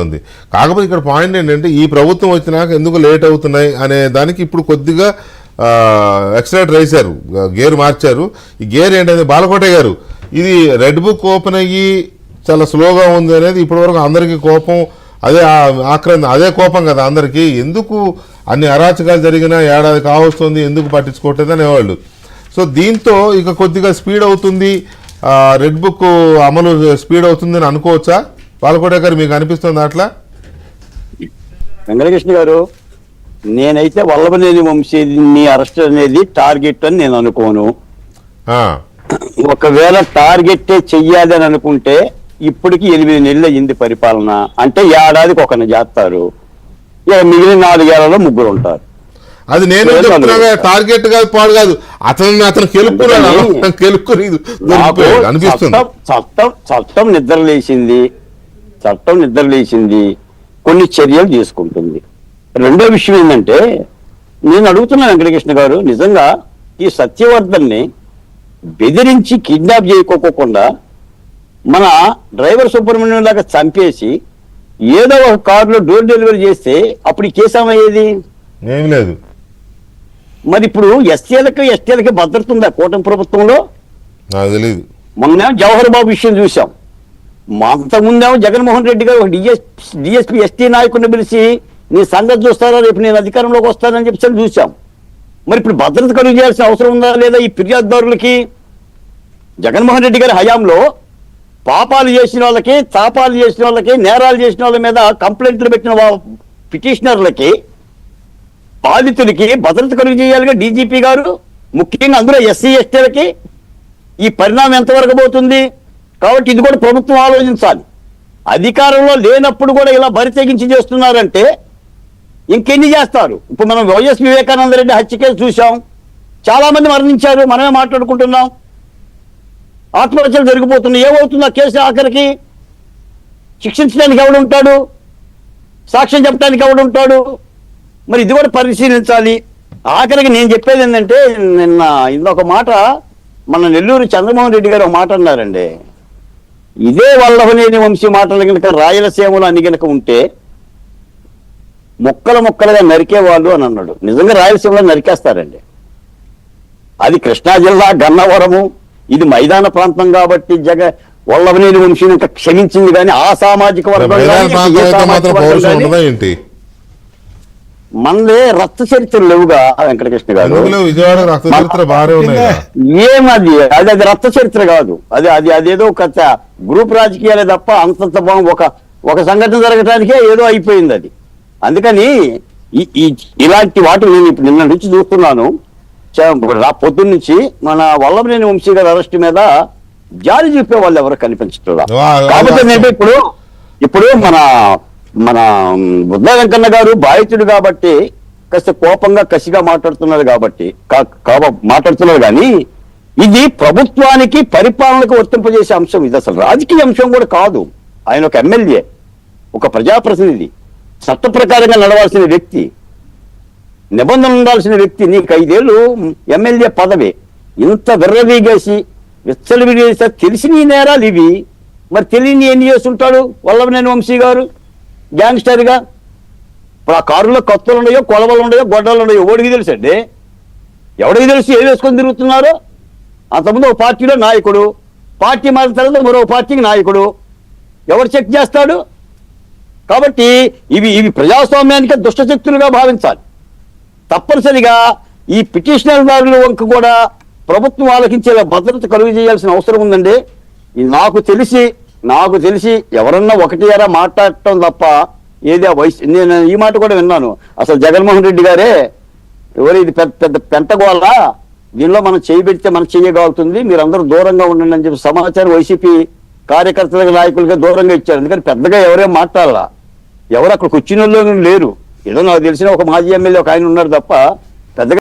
ఉంది కాకపోతే ఇక్కడ పాయింట్ ఏంటంటే ఈ ప్రభుత్వం వచ్చినాక ఎందుకు లేట్ అవుతున్నాయి అనే దానికి ఇప్పుడు కొద్దిగా ఎక్స్ట్రాట్ వేశారు గేర్ మార్చారు. ఈ గేర్ ఏంటంటే బాలకోటే గారు ఇది రెడ్ బుక్ ఓపెన్ అయ్యి చాలా స్లోగా ఉంది అనేది ఇప్పటివరకు అందరికీ కోపం అదే ఆ- ఆక్రంద అదే కోపం కదా అందరికీ. ఎందుకు అన్ని అరాచకాలు జరిగినా ఏడాది కావస్తుంది ఎందుకు పట్టించుకోవట్లేదు అనేవాళ్ళు. సో దీంతో ఇక కొద్దిగా స్పీడ్ అవుతుంది. రెడ్ బుక్ అమలు స్పీడ్ అవుతుంది అని అనుకోవచ్చా? బాలకోటే గారు మీకు అనిపిస్తుంది అట్లా? వెంకటకృష్ణ గారు నేనైతే వల్లభనేని వంశీని అరెస్ట్ అనేది టార్గెట్ అని నేను అనుకోను. ఒకవేళ టార్గెట్ చెయ్యాలి అని అనుకుంటే ఇప్పటికి ఎనిమిది నెలలు అయ్యింది పరిపాలన. అంటే ఏడాదికి ఒకరిని చేస్తారు. ఇక మిగిలిన నాలుగేళ్ళలో ముగ్గురు ఉంటారు. అది నేను. టార్గెట్ కాదు పాడు కాదు. అతను అతను కెలుక్కున్నాడు కెలుక్కుని చట్టం చట్టం చట్టం నిద్ర లేచింది చట్టం నిద్ర లేచింది కొన్ని చర్యలు తీసుకుంటుంది. రెండో విషయం ఏంటంటే నేను అడుగుతున్నా వెంకటకృష్ణ గారు నిజంగా ఈ సత్యవర్ధన్ని బెదిరించి కిడ్నాప్ చేయకోకుండా మన డ్రైవర్ సుబ్రహ్మణ్యం లాగా చంపేసి ఏదో ఒక కారులో డోర్ డెలివరీ చేస్తే అప్పుడు ఈ కేసు ఏమయ్యేది? ఏం లేదు. మరి ఇప్పుడు ఎస్టీలకి ఎస్టీలకి భద్రత ఉందా కూటమి ప్రభుత్వంలో? నాకు తెలియదు మొన్న జవహర్ బాబు విషయం చూసాం అంతకుముందేమో జగన్మోహన్ రెడ్డి గారు డిఎస్ డిఎస్పీ ఎస్టీ నాయకుడిని పిలిచి నీ సంగతి చూస్తారా? రేపు నేను అధికారంలోకి వస్తానని చెప్పి చూసాం మరి ఇప్పుడు భద్రత కలుగు చేయాల్సిన అవసరం ఉందా లేదా ఈ ఫిర్యాదుదారులకి? జగన్మోహన్ రెడ్డి గారి హయాంలో పాపాలు చేసిన వాళ్ళకి తాపాలు చేసిన వాళ్ళకి నేరాలు చేసిన వాళ్ళ మీద కంప్లైంట్లు పెట్టిన పిటిషనర్లకి బాధితులకి భద్రత కలుగు చేయాలిగా డీజీపీ గారు ముఖ్యంగా అందులో ఎస్సీ ఎస్టీలకి ఈ పరిణామం ఎంతవరకు పోతుంది? కాబట్టి ఇది కూడా ప్రభుత్వం ఆలోచించాలి. అధికారంలో లేనప్పుడు కూడా ఇలా బరి తెగించి చేస్తున్నారంటే ఇంకెన్ని చేస్తారు? ఇప్పుడు మనం వైఎస్ వివేకానంద రెడ్డి హత్య కేసు చూసాం చాలా మంది మరణించారు. మనమే మాట్లాడుకుంటున్నాం. ఆత్మహత్యలు జరిగిపోతున్నాయి. ఏమవుతుంది ఆ కేసు ఆఖరికి? శిక్షించడానికి ఎవడు ఉంటాడు? సాక్ష్యం చెప్పడానికి ఎవడు ఉంటాడు? మరి ఇది కూడా పరిశీలించాలి. ఆఖరికి నేను చెప్పేది ఏంటంటే నిన్న ఇందొక మాట మన నెల్లూరు చంద్రమోహన్ రెడ్డి గారు ఒక మాట అన్నారండి. ఇదే వల్లభనేని వంశీ మాటలు కనుక రాయలసీమలో అని కనుక ఉంటే ముక్కలు ముక్కలుగా నరికేవాళ్ళు అని అన్నాడు. నిజంగా రాయలసీమలో నరికేస్తారండి. అది కృష్ణా జిల్లా గన్నవరము. ఇది మైదాన ప్రాంతం కాబట్టి జగ వల్లభనేని వంశీని ఇంకా క్షమించింది కానీ ఆ సామాజిక వర్గం మనదే రక్త చరిత్రలు లేవుగా వెంకటకృష్ణ గారు? చరిత్ర. ఏమది అది? అది రక్త చరిత్ర కాదు. అది అది అదేదో ఒక గ్రూప్ రాజకీయాలే తప్ప అంతంత బాగు ఒక ఒక సంఘటన జరగటానికే ఏదో అయిపోయింది అది. అందుకని ఇలాంటి వాటి నేను ఇప్పుడు నిన్న నుంచి చూస్తున్నాను. పొద్దున్న నుంచి మన వల్లభనేని వంశీ గారి అరెస్ట్ మీద జాలి చూపే వాళ్ళు ఎవరు కనిపించట్లేదు? కాకపోతే ఇప్పుడు ఇప్పుడు మన మన బుద్ధ వెంకన్న గారు బాధితుడు కాబట్టి కాస్త కోపంగా కసిగా మాట్లాడుతున్నారు కాబట్టి కాబ- మాట్లాడుతున్నారు కానీ ఇది ప్రభుత్వానికి పరిపాలనకు వర్తింపజేసే అంశం. ఇది అసలు రాజకీయ అంశం కూడా కాదు. ఆయన ఒక ఎమ్మెల్యే ఒక ప్రజాప్రతినిధి చట్ట ప్రకారంగా నడవాల్సిన వ్యక్తి నిబంధన ఉండాల్సిన వ్యక్తి. నీకు ఐదేళ్ళు ఎమ్మెల్యే పదవి. ఇంత విర్రవీగేసి విచ్చలవిడేసి తెలిసిన నేరాలు ఇవి. మరి తెలియని ఎన్ని చేస్తుంటాడు వల్లభనేని వంశీ గారు? గ్యాంగ్స్టర్గా. ఇప్పుడు ఆ కారులో కత్తులు ఉన్నాయో కొలవలు ఉన్నాయో గొడ్డలు ఉన్నాయో ఓడికి తెలుసండి ఎవడికి తెలుసు ఏం వేసుకొని తిరుగుతున్నారో? అంతకుముందు ఒక పార్టీలో నాయకుడు పార్టీ మారిన తర్వాత మరో పార్టీకి నాయకుడు. ఎవరు చెక్ చేస్తాడు? కాబట్టి ఇవి ఇవి ప్రజాస్వామ్యానికి దుష్టశక్తులుగా భావించాలి. తప్పనిసరిగా ఈ పిటిషనర్దారుల వంక కూడా ప్రభుత్వం ఆలోచించేలా భద్రత కలుగు చేయాల్సిన అవసరం ఉందండి. నాకు తెలిసి నాకు తెలిసి ఎవరన్నా ఒకటి అరా మాట్లాడటం తప్ప ఏదో వయసు నేను ఈ మాట కూడా విన్నాను. అసలు జగన్మోహన్ రెడ్డి గారే ఎవరు ఇది పెద్ద పెద్ద పెంటగోళ్ళ? దీనిలో మనం చేయబెడితే మనం చేయగలుగుతుంది. మీరందరూ దూరంగా ఉండండి అని చెప్పి సమాచారం వైసీపీ కార్యకర్తలకు నాయకులుగా దూరంగా ఇచ్చారు. ఎందుకంటే పెద్దగా ఎవరేం మాట్లాడాల. ఎవరు అక్కడ కూర్చుని లేరు. ఏదో నాకు తెలిసిన ఒక మాజీ ఎమ్మెల్యే ఒక ఆయన ఉన్నారు తప్ప పెద్దగా